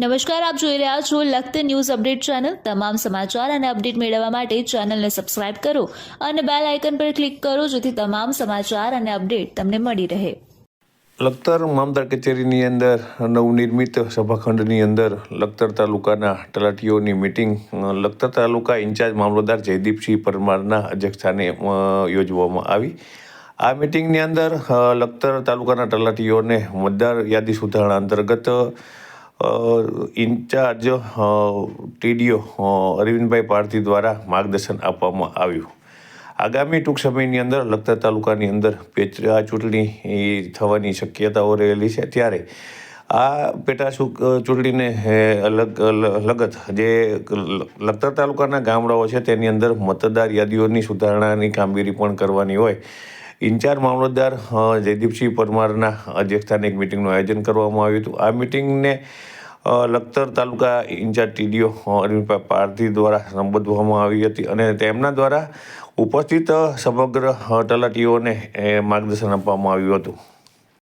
નમસ્કાર, આપ જોઈ રહ્યા છો લખત ન્યૂઝ અપડેટ ચેનલ. તમામ સમાચાર અને અપડેટ મેળવવા માટે ચેનલને સબસ્ક્રાઇબ કરો અને બેલ આઇકન પર ક્લિક કરો જેથી તમામ સમાચાર અને અપડેટ તમને મળી રહે. લખતર મામદાર કચેરીની અંદર, નવનિર્મિત સભાખંડની અંદર લખતર તાલુકાના તલાટીઓની meeting. Lakhtar taluka in charge મામલતદાર જયદીપસિંહ પરમારના અધ્યક્ષસ્થાને યોજવામાં આવી. આ મિટિંગની અંદર લખતર તાલુકાના તલાટીઓને મતદાર યાદી સુધારણા અંતર્ગત ઇન્ચાર્જ ટીડીઓ અરવિંદભાઈ પારધી દ્વારા માર્ગદર્શન આપવામાં આવ્યું. આગામી ટૂંક સમયની અંદર લખતર તાલુકાની અંદર પેટા ચૂંટણી થવાની શક્યતાઓ રહેલી છે. ત્યારે આ પેટા ચૂંટણીને અલગ લગત જે લખતર તાલુકાના ગામડાઓ છે, તેની અંદર મતદાર યાદીઓની સુધારણાની કામગીરી પણ કરવાની હોય. ઇન્ચાર્જ મામલતદાર જયદીપસિંહ પરમારના અધ્યક્ષસ્થાને એક મિટિંગનું આયોજન કરવામાં આવ્યું હતું. આ મિટિંગને Lakhtar taluka in charge TDO Arvindbhai Pardhi દ્વારા સંબોધવામાં આવી હતી અને તેમના દ્વારા ઉપસ્થિત સમગ્ર તલાટીઓને માર્ગદર્શન આપવામાં આવ્યું હતું.